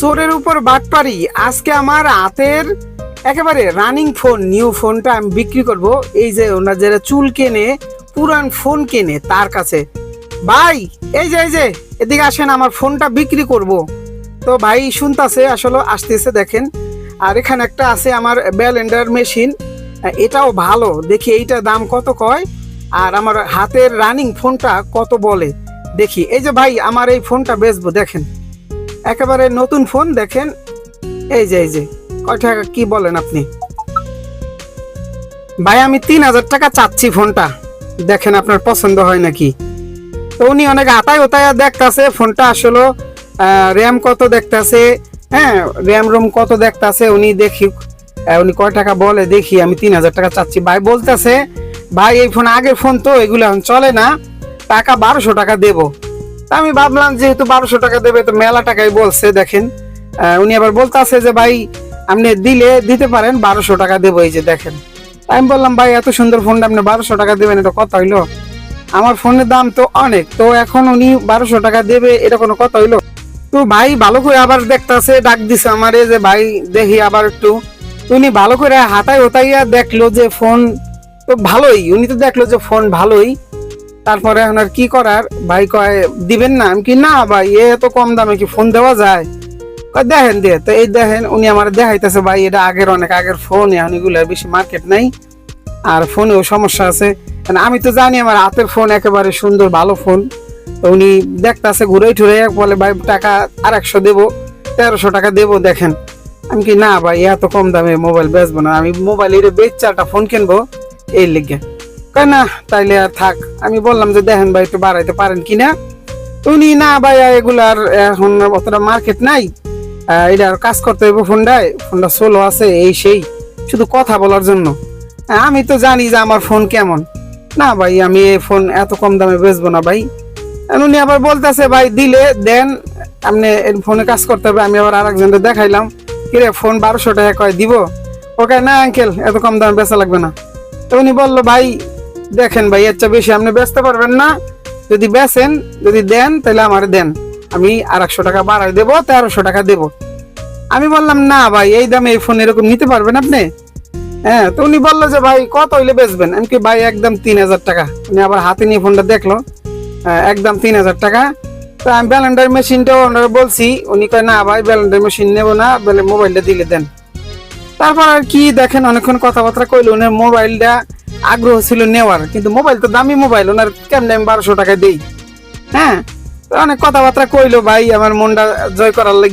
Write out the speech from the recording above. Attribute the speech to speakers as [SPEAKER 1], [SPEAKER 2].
[SPEAKER 1] চোরের উপর বাটপারি। আজকে আমার হাতের একেবারে রানিং ফোন নিউ ফোনটা আমি বিক্রি করব। এই যে ওনার যারা চুল কেনে, পুরান ফোন কেনে তার কাছে। ভাই, এই যে এই যে, এদিকে আসেন, আমার ফোনটা বিক্রি করব। তো ভাই শুনতাছে, আসলে আসতেছে, দেখেন। আর এখানে একটা আছে আমার ব্যালেন্ডার মেশিন এটাও ভালো, দেখি এইটার দাম কত কয়? আর আমার হাতের রানিং ফোনটা কত বলে? দেখি, এই যে ভাই, আমার এই ফোনটা বেচবো, দেখেন। একেবারে নতুন ফোন, দেখেন। এই যে এই যে, কয় টাকা, কি বলেন আপনি? ভাই, আমি তিন হাজার টাকা চাচ্ছি ফোনটা। দেখেন আপনার পছন্দ হয় নাকি? তো উনি অনেক আতায় ওতায় দেখতাছে, ফোনটা আসলে র্যাম কত দেখতাছে হ্যাঁ র্যাম রোম কত দেখতাছে, উনি দেখি উনি কয় টাকা বলে, দেখি, আমি তিন হাজার টাকা চাচ্ছি। ভাই বলতেছে, ভাই, এই ফোন আগের ফোন তো, এগুলো এখন চলে না, টাকা বারোশো টাকা দেবো। আমি ভাবলাম যেহেতু বারোশো টাকা দেবে, তো মেলা টাকাই বলছে, দেখেন। উনি আবার বলতেছে যে, ভাই, আপনি দিলে দিতে পারেন, বারোশো টাকা দেবো, এই যে দেখেন। আমি বললাম, ভাই, এত সুন্দর ফোনটা আপনি বারোশো টাকা দেবেন, এটা কত হইল? আমার ফোনের দাম তো অনেক, তো এখন উনি বারোশো টাকা দেবে, এটা কোনো কথা হইল? তো ভাই, ভালো করে আবার দেখতাছে, ডাক দিছে আমারে যে, ভাই, দেখি আবার একটু। উনি ভালো করে হাতায় ওতাইয়া দেখল যে, ফোন তো ভালোই, উনি তো দেখল যে, ফোন ভালোই। তারপরে এখন আর কি করার? ভাই কয়, দিবেন না? আমি কি না ভাই, এ এত কম দামে কি ফোন দেওয়া যায়? দেখেন দিয়ে তো এই দেখেন, উনি আমার দেখাইতেছে, ভাই, এটা আগের অনেক আগের ফোন এখন এগুলো বেশি মার্কেট নাই। আর ফোনেও সমস্যা আছে। আমি তো জানি আমার হাতের ফোন একেবারে সুন্দর, ভালো ফোন তো উনি দেখতাছে, ঘুরে ঠুরে বলে, ভাই, টাকা আর একশো দেবো, তেরোশো টাকা দেবো, দেখেন। আমি কি না ভাই, এত কম দামে মোবাইল বেচবো না। আমি মোবাইল এর বেচে একটা ফোন কিনবো, এই লিগে। কয় না তাইলে আর থাক। আমি বললাম যে দেখেন ভাই একটু বাড়াইতে পারেন কিনা উনি না ভাই এগুলার এখন অতটা মার্কেট নাই। আহ, এটা আর কাজ করতে হইব ফোনটায়। ফোনটা সোলো আছে এই সেই। শুধু কথা বলার জন্য। আমি তো জানি যে আমার ফোন কেমন। না ভাই আমি এই ফোন এত কম দামে বেচবো না ভাই। উনি আবার বলতেছে ভাই দিলে দেন। আপনি ফোনে কাজ করতে হবে। আমি আবার আরেকজনকে দেখাইলাম কিরে ফোন বারোশো টাকা কয় দিব? ওকে না আঙ্কেল এত কম দামে বেচা লাগবে না। তো উনি বলল ভাই দেখেন ভাই এর বেশি আপনি বেচতে পারবেন না। যদি বেচেন যদি দেন তাহলে আমার দেন। আমি আর টাকা বাড়াই দেবো তেরোশো টাকা দেবো। আমি বললাম না ভাই এই দামে এই ফোন এরকম নিতে পারবেন আপনি? হ্যাঁ তো উনি বলল যে ভাই কত হইলে বেচবেন? আমি কি ভাই একদম তিন হাজার টাকা। উনি আবার হাতে নিয়ে ফোনটা দেখল। আহ, একদম তিন হাজার টাকা। তো আমি ব্যালেন্ডার মেশিনটাও ওনারা বলছি উনি কয় না ভাই ব্যালেন্ডার মেশিন নেব না মোবাইলটা দিলে দেন। তারপর আর কি দেখেন অনেকক্ষণ কথাবার্তা কইলো উনি মোবাইলটা আগ্রহ ছিল নেওয়ার, কিন্তু মোবাইল তো দামি মোবাইল ওনার কেমনে আমি বারোশো টাকা দিই? হ্যাঁ? অনেক কথাবার্তা কইলো, ভাই, আমার মনটা জয় করার লাগে